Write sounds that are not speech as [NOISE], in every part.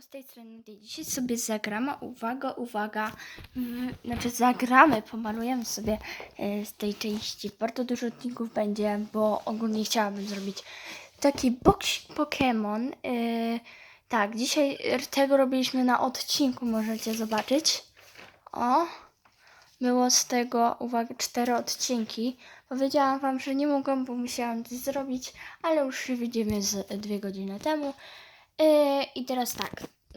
Z tej strony dzisiaj sobie zagramy, uwaga, uwaga, znaczy zagramy, pomalujemy sobie e, z tej części. Bardzo dużo odcinków będzie, bo ogólnie chciałabym zrobić taki box Pokémon. E, tak, dzisiaj tego robiliśmy na odcinku, możecie zobaczyć. O, było z tego, uwaga, cztery odcinki. Powiedziałam wam, że nie mogłam, bo musiałam coś zrobić, ale już się widzimy z dwie godziny temu. I teraz tak,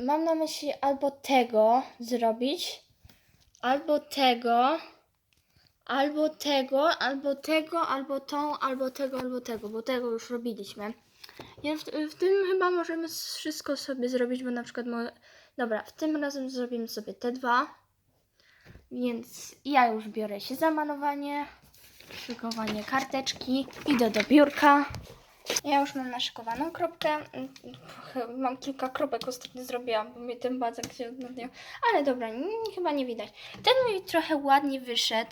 mam na myśli albo tego zrobić, albo tego, albo tego, albo tego, albo tą, albo tego, albo tego, bo tego już robiliśmy. Ja w, w tym chyba możemy wszystko sobie zrobić, bo na przykład Dobra, w tym razem zrobimy sobie te dwa. Więc ja już biorę się za malowanie, szykowanie karteczki, idę do biurka. Ja już mam naszykowaną kropkę. Mm, Mam kilka kropek ostatnio zrobiłam, bo mnie ten bazek się odnawiał. Ale dobra, chyba nie widać. Ten mi trochę ładnie wyszedł.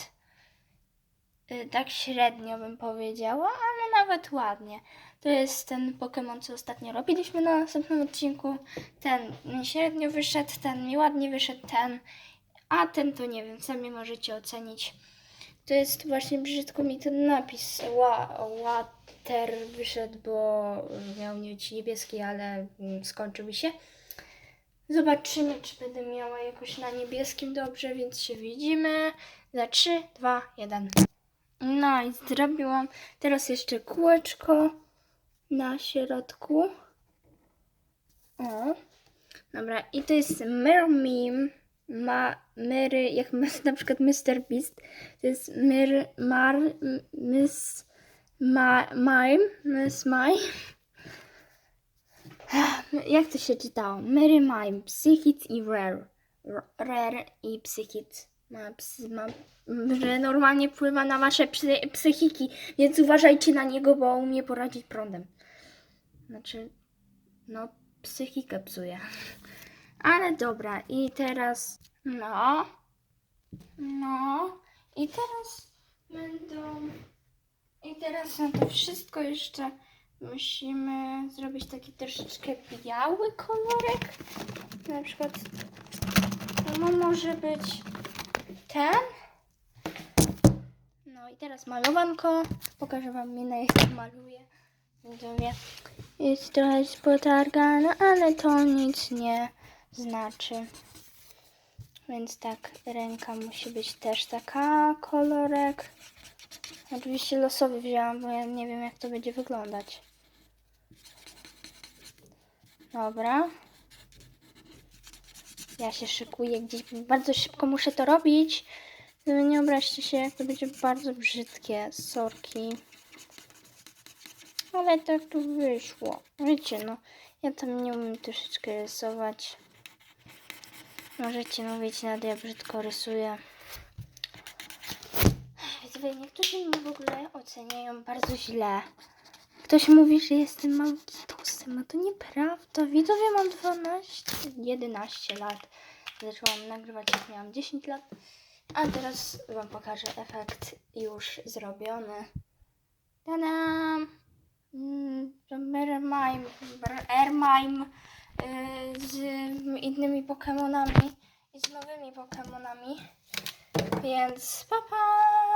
Y, Tak średnio bym powiedziała, ale nawet ładnie. To jest ten Pokémon, co ostatnio robiliśmy na następnym odcinku. Ten mi średnio wyszedł, ten mi ładnie wyszedł, ten. A ten to nie wiem, sami możecie ocenić. To jest właśnie brzydko mi ten napis wa, water wyszedł, bo miał mieć niebieski, ale mm, skończył mi się. Zobaczymy, czy będę miała jakoś na niebieskim dobrze, więc się widzimy. Za 3, 2, 1. No i zrobiłam teraz jeszcze kółeczko na środku. O. Dobra, i to jest Meme. Ma, Mary, jak [LAUGHS] na przykład Mr. Beast, to jest Mir, Mar, Miss, Ma, Mime, Miss Mime. [SIGHS] Jak to się czytało? Mary Mime, Psychit i Rare. Rare i Psychit. Ma, ma, że normalnie wpływa na wasze psy, psychiki, więc uważajcie na niego, bo umie poradzić prądem. Znaczy, no, psychikę psuje. Ale dobra, i teraz. No. No. I teraz będą. I teraz na to wszystko jeszcze musimy zrobić taki troszeczkę biały kolorek. Na przykład. No może być ten. No i teraz malowanko. Pokażę wam minę, jak maluję. Widzowie. Jest trochę spotargana, ale to nic nie znaczy. Więc tak, ręka musi być też taka kolorek. Oczywiście losowy wzięłam, bo ja nie wiem jak to będzie wyglądać. Dobra. Ja się szykuję gdzieś, bardzo szybko muszę to robić. Nie obraźcie się, jak to będzie bardzo brzydkie. Sorki. Ale tak tu wyszło. Wiecie, no, ja tam nie umiem troszeczkę rysować. Możecie mówić, Nadia brzydko rysuje. Widzowie, niektórzy mnie w ogóle oceniają bardzo źle. Ktoś mówi, że jestem malukitusem, no to nieprawda. Widzowie, mam 12, 11 lat. Zaczęłam nagrywać, jak miałam 10 lat. A teraz Wam pokażę efekt już zrobiony. Tadam! Mm, Ermime y, z innymi Pokémonami i z nowymi Pokémonami. Więc papa! Pa.